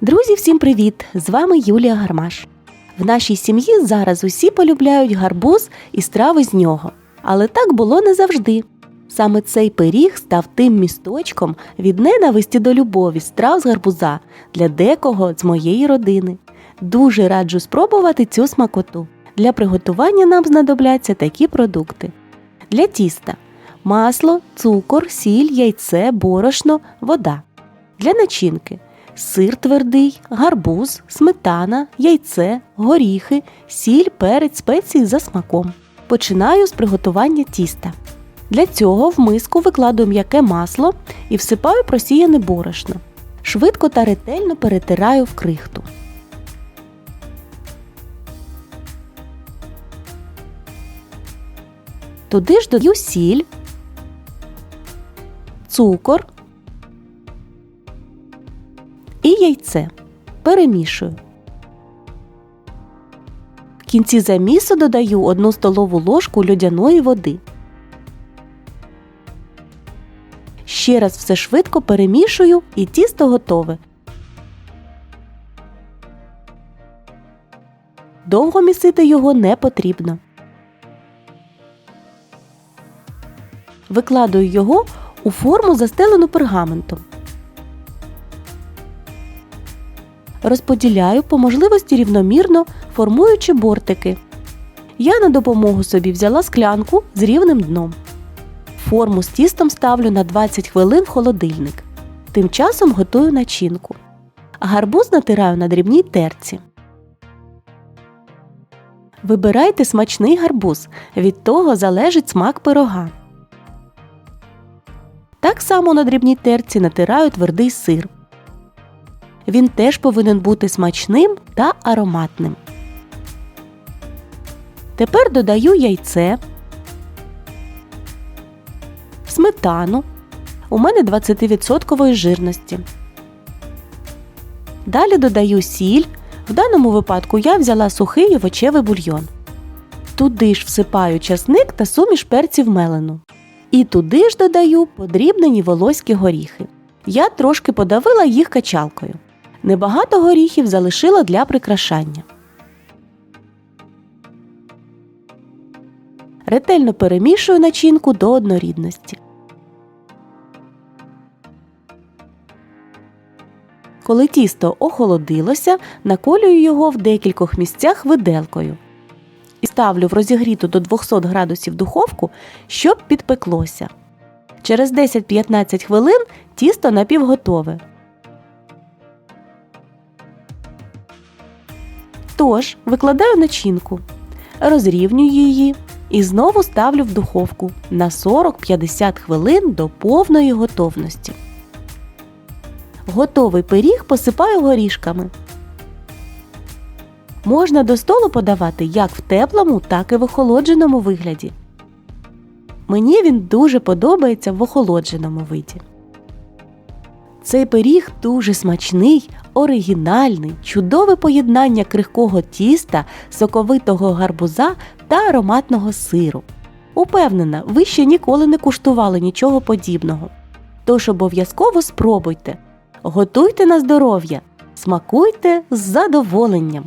Друзі, всім привіт! З вами Юлія Гармаш. В нашій сім'ї зараз усі полюбляють гарбуз і страви з нього. Але так було не завжди. Саме цей пиріг став тим місточком від ненависті до любові страв з гарбуза для декого з моєї родини. Дуже раджу спробувати цю смакоту. Для приготування нам знадобляться такі продукти: для тіста масло, цукор, сіль, яйце, борошно, вода. Для начинки сир твердий, гарбуз, сметана, яйце, горіхи, сіль, перець, спеції за смаком. Починаю з приготування тіста. Для цього в миску викладаю м'яке масло і всипаю просіяне борошно. Швидко та ретельно перетираю в крихту. Туди ж додаю сіль, цукор і яйце. Перемішую. В кінці замісу додаю 1 столову ложку льодяної води. Ще раз все швидко перемішую і тісто готове. Довго місити його не потрібно. Викладаю його у форму, застелену пергаментом. Розподіляю по можливості рівномірно, формуючи бортики. Я на допомогу собі взяла склянку з рівним дном. Форму з тістом ставлю на 20 хвилин в холодильник. Тим часом готую начинку. Гарбуз натираю на дрібній терці. Вибирайте смачний гарбуз. Від того залежить смак пирога. Так само на дрібній терці натираю твердий сир. Він теж повинен бути смачним та ароматним. Тепер додаю яйце, сметану. У мене 20% жирності. Далі додаю сіль. В даному випадку я взяла сухий овочевий бульйон. Туди ж всипаю часник та суміш перців мелену. І туди ж додаю подрібнені волоські горіхи. Я трошки подавила їх качалкою. Небагато горіхів залишила для прикрашання. Ретельно перемішую начинку до однорідності. Коли тісто охолодилося, наколюю його в декількох місцях виделкою і ставлю в розігріту до 200 градусів духовку, щоб підпеклося. Через 10-15 хвилин тісто напівготове. Тож викладаю начинку, розрівнюю її і знову ставлю в духовку на 40-50 хвилин до повної готовності. Готовий пиріг посипаю горішками. Можна до столу подавати як в теплому, так і в охолодженому вигляді. Мені він дуже подобається в охолодженому виді. Цей пиріг дуже смачний, оригінальний, чудове поєднання крихкого тіста, соковитого гарбуза та ароматного сиру. Упевнена, ви ще ніколи не куштували нічого подібного. Тож обов'язково спробуйте. Готуйте на здоров'я, смакуйте з задоволенням.